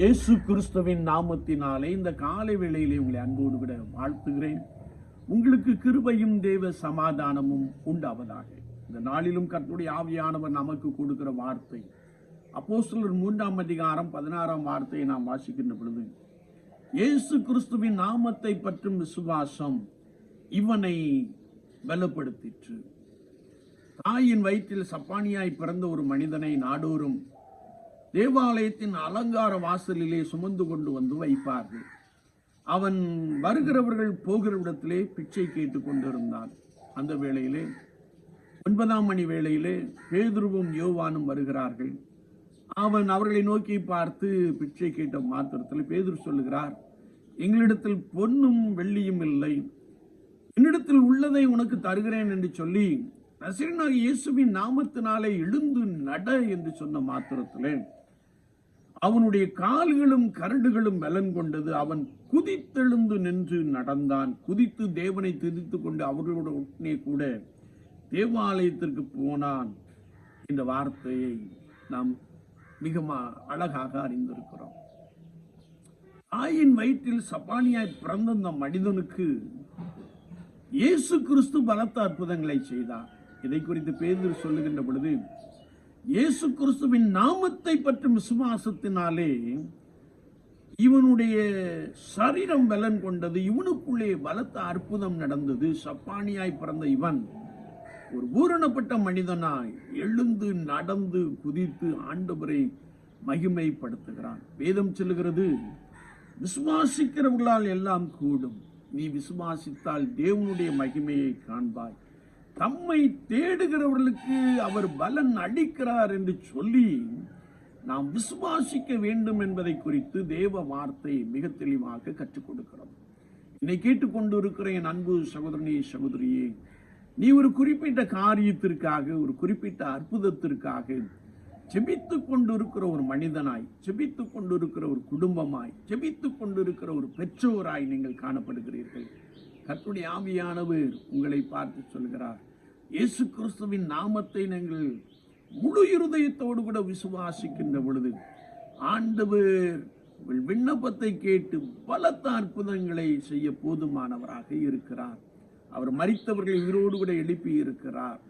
இயேசு கிறிஸ்துவின் நாமத்தினாலே இந்த காலை வேளையிலே உங்களை அன்போடு விட வாழ்த்துகிறேன். உங்களுக்கு கிருபையும் தேவ சமாதானமும் உண்டாவதாக. இந்த நாளிலும் கர்த்துடைய ஆவியானவர் நமக்கு கொடுக்கிற வார்த்தை. அப்போஸ்தலர் மூன்றாம் அதிகாரம் பதினாறாம் வார்த்தையை நாம் வாசிக்கின்ற பொழுது இயேசு கிறிஸ்துவின் நாமத்தை பற்றும் விசுவாசம் இவனை பலப்படுத்திற்று. தாயின் வயிற்றில் சப்பானியாய் பிறந்த ஒரு மனிதனை நாடோறும் தேவாலயத்தின் அலங்கார வாசலிலே சுமந்து கொண்டு வந்து வைப்பார்கள். அவன் வருகிறவர்கள் போகிற இடத்திலே பிச்சை கேட்டு கொண்டிருந்தான். அந்த வேளையிலே ஒன்பதாம் மணி வேளையிலே பேதுருவும் யோவானும் வருகிறார்கள். அவன் அவர்களை நோக்கி பார்த்து பிச்சை கேட்ட மாத்திரத்தில் பேதுரு சொல்லுகிறார் எங்களிடத்தில் பொன்னும் வெள்ளியும் இல்லை. என்னிடத்தில் உள்ளதை உனக்கு தருகிறேன் என்று சொல்லி நசீரனாக இயேசுவின் நாமத்தினாலே எழுந்து நட என்று சொன்ன மாத்திரத்திலே அவனுடைய கால்களும் கரடுகளும் பலன் கொண்டது அவன் குதித்தெழுந்து நின்று நடந்தான். குதித்து தேவனை துதித்துக் கொண்டு அவர்களோட உடனே கூட தேவாலயத்திற்கு போனான். இந்த வார்த்தையை நாம் மிக அழகாக அறிந்திருக்கிறோம். ஆயின் வயிற்றில் சப்பானியாய் பிறந்த மனிதனுக்கு இயேசு கிறிஸ்து பலத்த அற்புதங்களை செய்தார். இதை குறித்து பேதுரு சொல்லுகின்ற பொழுது இயேசு கிறிஸ்துவின் நாமத்தை பற்றும் விசுவாசத்தினாலே இவனுடைய சரீரம் பலன் கொண்டது இவனுக்குள்ளே பலத்த அற்புதம் நடந்தது. சப்பானியாய் பிறந்த இவன் ஒரு பூரணப்பட்ட மனிதனாய் எழுந்து நடந்து குதித்து ஆண்டவரை மகிமைப்படுத்துகிறான். வேதம் சொல்லுகிறது விசுவாசிக்கிறவர்களால் எல்லாம் கூடும். நீ விசுவாசித்தால் தேவனுடைய மகிமையை காண்பாய். தம்மை தேடுகிறவர்களுக்கு அவர் பலன் அளிக்கிறார் என்று சொல்லி நாம் விசுவாசிக்க வேண்டும் என்பதை குறித்து தேவ வார்த்தை மிக தெளிவாக கற்றுக் கொடுக்கிறோம். என்னை கேட்டுக்கொண்டு இருக்கிற என் அன்பு சகோதரனே சகோதரியே நீ ஒரு குறிப்பிட்ட காரியத்திற்காக ஒரு குறிப்பிட்ட அற்புதத்திற்காக செபித்து கொண்டிருக்கிற ஒரு மனிதனாய் செபித்து கொண்டிருக்கிற ஒரு குடும்பமாய் செபித்து கொண்டிருக்கிற ஒரு பெற்றோராய் நீங்கள் காணப்படுகிறீர்கள். கர்த்தருடைய ஆவியானவர் உங்களை பார்த்து சொல்கிறார். இயேசு கிறிஸ்துவின் நாமத்தை நீங்கள் முழு இருதயத்தோடு கூட விசுவாசிக்கின்ற பொழுது ஆண்டவர் உங்கள் விண்ணப்பத்தை கேட்டு பலத்த அற்புதங்களை செய்ய போதுமானவராக இருக்கிறார். அவர் மறித்தவர்களை உயிரோடு கூட எழுப்பி இருக்கிறார்.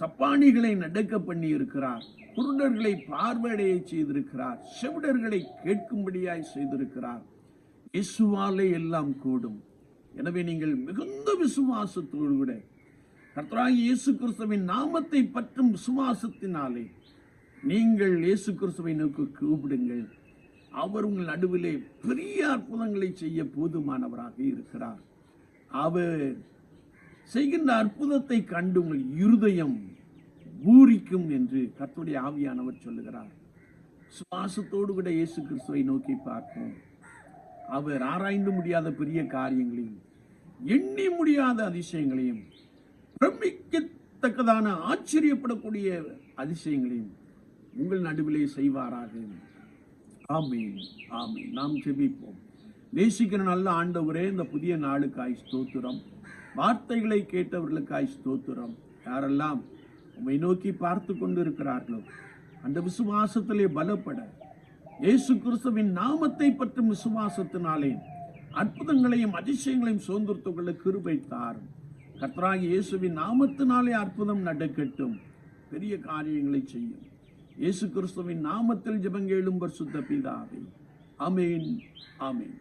சப்பானிகளை நடக்க பண்ணி இருக்கிறார். குருடர்களை பார்வையடைய செய்திருக்கிறார். செவிடர்களை கேட்கும்படியாய் செய்திருக்கிறார். இயேசுவாலே எல்லாம் கூடும். எனவே நீங்கள் மிகுந்த விசுவாசத்தோடு கூட கர்த்தராகி இயேசு கிறிஸ்துவின் நாமத்தை பற்றும் விசுவாசத்தினாலே நீங்கள் இயேசு கிறிஸ்துவை நோக்கி கூப்பிடுங்கள். அவர் உங்கள் நடுவிலே பெரிய அற்புதங்களை செய்ய போதுமானவராக இருக்கிறார். அவர் செய்கின்ற அற்புதத்தை கண்டு உங்கள் இருதயம் பூரிக்கும் என்று கத்துடைய ஆவியானவர் சொல்லுகிறார். சுவாசத்தோடு கூட இயேசு கிறிஸ்துவை நோக்கி பார்ப்போம். அவர் ஆராய்ந்து முடியாத பெரிய காரியங்களையும் எண்ணி முடியாத அதிசயங்களையும் பிரமிக்கத்தக்கதான ஆச்சரியப்படக்கூடிய அதிசயங்களையும் உங்கள் நடுவிலே செய்வாராக ஆமீன் ஆமீன். நாம் செபிப்போம் நேசிக்கிற நல்ல ஆண்டவரே இந்த புதிய நாளுக்காய் ஸ்தோத்திரம். வார்த்தைகளை கேட்டவர்களுக்காய் ஸ்தோத்திரம். யாரெல்லாம் உம்மை நோக்கி பார்த்து கொண்டிருக்கிறார்களோ அந்த விசுவாசத்திலே பலப்பட இயேசு கிறிஸ்துவின் நாமத்தை பற்றும் விசுவாசத்தினாலே அற்புதங்களையும் அதிசயங்களையும் சுதந்திரத்துக்குள்ள கிருபை தாரும். கர்த்தராகி இயேசுவின் நாமத்தினாலே அற்புதம் நடக்கட்டும். பெரிய காரியங்களை செய்யும். இயேசு கிறிஸ்துவின் நாமத்தில் ஜபங்கேளும் பர் சுத்த பிதாவே. அமேன் ஆமென்.